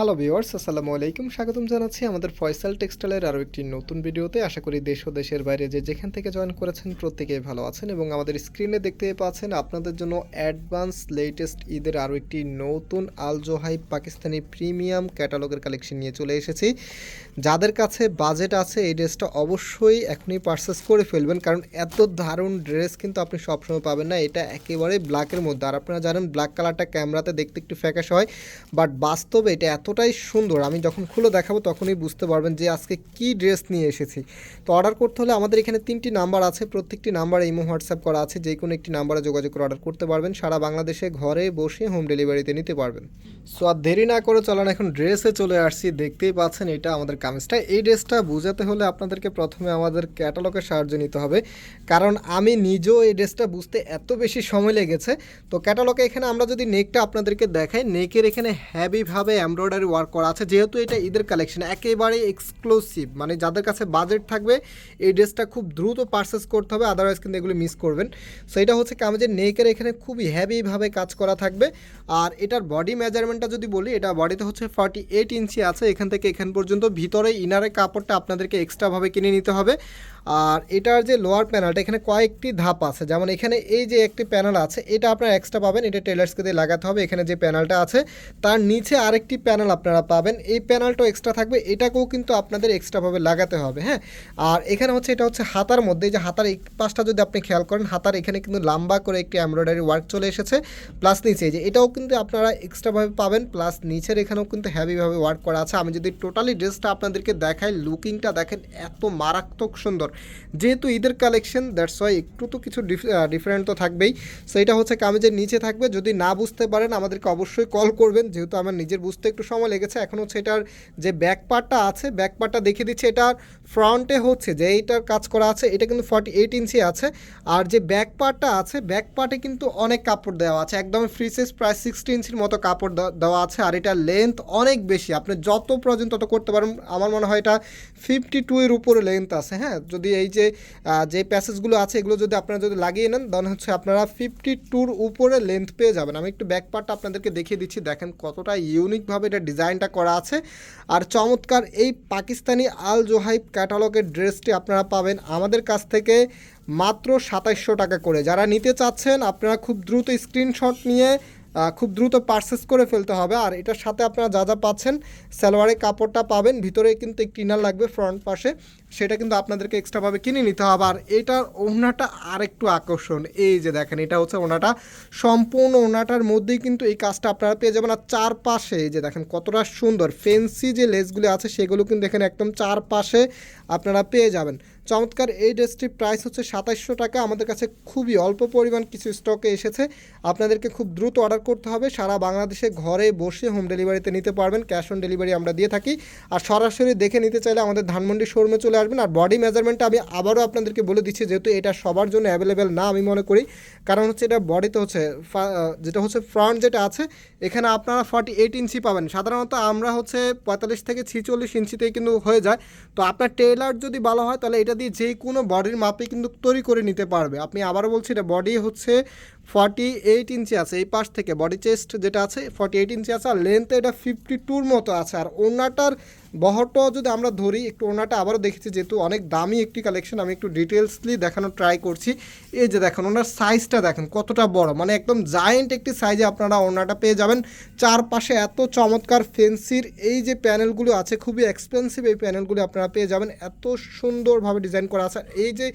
Hello viewers আসসালামু আলাইকুম। স্বাগতম জানাচ্ছি আমাদের ফয়সাল টেক্সটাইলের আরও একটি নতুন ভিডিওতে। আশা করি দেশ ও দেশের বাইরে যে যেখান থেকে জয়েন করেছেন প্রত্যেকেই ভালো আছেন এবং আমাদের স্ক্রিনে দেখতে পাচ্ছেন আপনাদের জন্য অ্যাডভান্স লেটেস্ট ঈদের আরও একটি নতুন আল জোহাই পাকিস্তানি প্রিমিয়াম ক্যাটালগের কালেকশন নিয়ে চলে এসেছি। যাদের কাছে বাজেট আছে এই ড্রেসটা অবশ্যই এখনই পারচেস করে ফেলবেন, কারণ এত দারুণ ড্রেস কিন্তু আপনি সবসময় পাবেন না। এটা একেবারে ব্ল্যাকের মধ্যে। আর আপনারা জানেন ব্ল্যাক কালারটা ক্যামেরাতে দেখতে একটু ফ্যাকাশ হয় বাট বাস্তবে এটা এতটাই সুন্দর। আমি যখন খুলে দেখাবো তখনই বুঝতে পারবেন যে আজকে কি ড্রেস নিয়ে এসেছি। তো অর্ডার করতে হলে আমাদের এখানে তিনটি নাম্বার আছে। প্রত্যেকটি নাম্বারে ইমো, হোয়াটসঅ্যাপ করা আছে। যে কোনো একটি নাম্বারে যোগাযোগ করে অর্ডার করতে পারবেন। সারা বাংলাদেশে ঘরে বসে হোম ডেলিভারিতে নিতে পারবেন। সো আর দেরি না করে চলেন এখন ড্রেসে চলে আসছি। দেখতেই পাচ্ছেন এটা আমাদের কামিজটা এই ড্রেসটা বোঝাতে হলে আপনাদেরকে প্রথমে আমাদের ক্যাটালগের সাহায্য নিতে হবে। কারণ আমি নিজেও এই ড্রেসটা বুঝতে এত বেশি সময় লেগেছে। তো ক্যাটালগে এখানে আমরা যদি নেকটা আপনাদেরকে দেখাই নেকের এখানে হ্যাভিভাবে এমব্রয়ডারি ওয়ার্ক করা আছে। যেহেতু এটা ঈদের কালেকশন একেবারে এক্সক্লুসিভ মানে যাদের কাছে বাজেট থাকবে, এই ড্রেসটা খুব দ্রুত পারচেস করতে হবে আদারওয়াইজ কিন্তু এগুলো মিস করবেন। সো এটা হচ্ছে কামিজের নেকের এখানে খুবই হ্যাভিভাবে কাজ করা থাকবে। আর এটার বডি মেজারমেন্টটা যদি বলি, এটা বডিতে হচ্ছে ফর্টি এইট ইঞ্চি আছে। এখান থেকে এখান পর্যন্ত ভিতরে ইনারের কাপড়টা আপনাদেরকে এক্সট্রাভাবে কিনে নিতে হবে। আর এটার যে লোয়ার প্যানেলটা এখানে কয়েকটি ধাপ আছে। যেমন এখানে এই যে একটি প্যানেল আছে, এটা আপনারা এক্সট্রা পাবেন। এটা টেলার্সকে দিয়ে লাগাতে হবে। এখানে যে প্যানেলটা আছে, তার নিচে আরেকটি প্যানেল আপনারা পাবেন। এই প্যানেলটাও এক্সট্রা থাকবে। এটাকেও কিন্তু আপনাদের এক্সট্রাভাবে লাগাতে হবে হ্যাঁ? আর এখানে হচ্ছে, এটা হচ্ছে হাতার মধ্যে যে হাতার এই পাশটা যদি আপনি খেয়াল করেন, হাতার এখানে কিন্তু লম্বা করে একটি এমব্রয়ডারি ওয়ার্ক চলে এসেছে প্লাস নিচে যে, এটাও কিন্তু আপনারা এক্সট্রাভাবে পাবেন প্লাস নিচের এখানেও কিন্তু হ্যাভিভাবে ওয়ার্ক করা আছে। আমি যদি টোটালি ড্রেসটা আপনাদেরকে দেখাই লুকিংটা দেখেন, এত মারাত্মক সুন্দর। যেহেতু ঈদের কালেকশন দ্যাটস ওয়াই একটু তো কিছু ডিফারেন্ট তো থাকবেই। সো এটা হচ্ছে কামিজের নিচে থাকবে, যদি না বুঝতে পারেন, আমাদেরকে অবশ্যই কল করবেন। যেহেতু আমার নিজের বুঝতে একটু সময় লেগেছে। এখন হচ্ছে এটার যে ব্যাক পার্টটা আছে ব্যাক পার্টটা দেখিয়ে দিচ্ছে। এটার ফ্রন্টে হচ্ছে যে এইটার কাজ করা আছে, এটা কিন্তু ফর্টি এইট ইঞ্চি আছে। আর যে ব্যাক পার্টটা আছে ব্যাক পার্টে কিন্তু অনেক কাপড় দেওয়া আছে। একদম ফ্রি সাইজ প্রায় সিক্সটি ইঞ্চির মতো কাপড় দেওয়া- আছে। আর এটার লেন্থ অনেক বেশি। আপনি যত প্রয়োজন তত করতে পারেন, আমার মনে হয় এটা ফিফটি টু এর উপরে লেন্থ আছে হ্যাঁ? যদি এই যে যে প্যাসেজগুলো আছে, এগুলো যদি আপনারা যদি লাগিয়ে নেন দেন হচ্ছে আপনারা ফিফটি টুর উপরে লেন্থ পেয়ে যাবেন। আমি একটু ব্যাক পার্টটা আপনাদেরকে দেখিয়ে দিচ্ছি। দেখেন কতটা ইউনিকভাবে এটা ডিজাইনটা করা আছে। আর চমৎকার এই পাকিস্তানি আল জোহাইব ক্যাটালগের ড্রেসটি আপনারা পাবেন আমাদের কাছ থেকে মাত্র সাতাইশশো টাকা করে। যারা নিতে চাচ্ছেন, আপনারা খুব দ্রুত স্ক্রিনশট নিয়ে খুব দ্রুত পারচেস করে ফেলতে হবে। আর এটার সাথে আপনারা যা যা পাচ্ছেন সালোয়ারের কাপড়টা পাবেন। ভিতরে কিন্তু একটি ইনার লাগবে ফ্রন্ট পাশে। সেটা কিন্তু আপনাদেরকে এক্সট্রাভাবে কিনে নিতে হবে। আর এটার ওড়নাটা আরেকটু আকর্ষণ। এই যে দেখেন, এটা হচ্ছে ওনাটা সম্পূর্ণ ওনাটার মধ্যেই কিন্তু এই কাজটা আপনারা পেয়ে যাবেন। আর চারপাশে এই যে দেখেন, কতটা সুন্দর ফেন্সি যে লেসগুলি আছে, সেগুলো কিন্তু দেখেন একদম চারপাশে আপনারা পেয়ে যাবেন। চমৎকার এই ড্রেসটির প্রাইস হচ্ছে সাতাইশশো টাকা। আমাদের কাছে খুবই অল্প পরিমাণ কিছু স্টকে এসেছে। আপনাদেরকে খুব দ্রুত অর্ডার করতে হবে। সারা বাংলাদেশে ঘরে বসে হোম ডেলিভারিতে নিতে পারবেন। ক্যাশ অন ডেলিভারি আমরা দিয়ে থাকি। আর সরাসরি দেখে নিতে চাইলে আমাদের ধানমন্ডি শোরুমে চলে আসবেন। আর বডি মেজারমেন্টটা আমি আবারও আপনাদেরকে বলে দিচ্ছি, যেহেতু এটা সবার জন্য অ্যাভেলেবেল না আমি মনে করি। কারণ হচ্ছে এটা বডিতে হচ্ছে যেটা হচ্ছে ফ্রন্ট যেটা আছে, এখানে আপনারা ফর্টি এইট ইঞ্চি পাবেন। সাধারণত আমরা হচ্ছে পঁয়তাল্লিশ থেকে ছিচল্লিশ ইঞ্চিতেই কিন্তু হয়ে যায়। তো আপনার টেলার যদি ভালো হয়, তাহলে এটা দিয়ে যে কোনো বডির মাপে কিন্তু তৈরি করে নিতে পারবে। আপনি আবার বলছি, এটা বডি হচ্ছে ফর্টি এইট ইঞ্চি আছে, এই পাশ থেকে বডি চেস্ট যেটা আছে ফর্টি এইট ইঞ্চি আছে, আর লেন্থে এটা ফিফটি টুর মতো আছে। আর ওনাটার বহরটাও যদি আমরা ধরি, একটু ওনাটা আবারও দেখেছি, যেহেতু অনেক দামি একটি কালেকশন আমি একটু ডিটেলসলি দেখানোর ট্রাই করছি। এই যে দেখেন ওনার সাইজটা দেখেন, কতটা বড় মানে একদম জায়েন্ট একটি সাইজে আপনারা ওনাটা পেয়ে যাবেন। চারপাশে এত চমৎকার ফেন্সির এই যে প্যানেলগুলো আছে, খুবই এক্সপেন্সিভ এই প্যানেলগুলো আপনারা পেয়ে যাবেন। এত সুন্দরভাবে ডিজাইন করা আছে। এই যে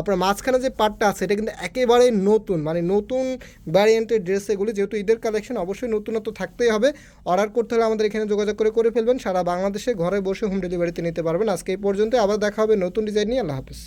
আপনার মাঝখানে যে পার্টটা আছে, এটা কিন্তু একেবারেই নতুন মানে নতুন ভ্যারিয়েন্টের ড্রেস এগুলি, যেহেতু ঈদের কালেকশন অবশ্যই নতুনত্ব থাকতেই হবে। অর্ডার করতে হলে আমাদের এখানে যোগাযোগ করে করে ফেলবেন। সারা বাংলাদেশে ঘরে বসে হোম ডেলিভারিতে নিতে পারবেন। আজকে এই পর্যন্ত আবার দেখা হবে নতুন ডিজাইন নিয়ে। আল্লাহ হাফিজ।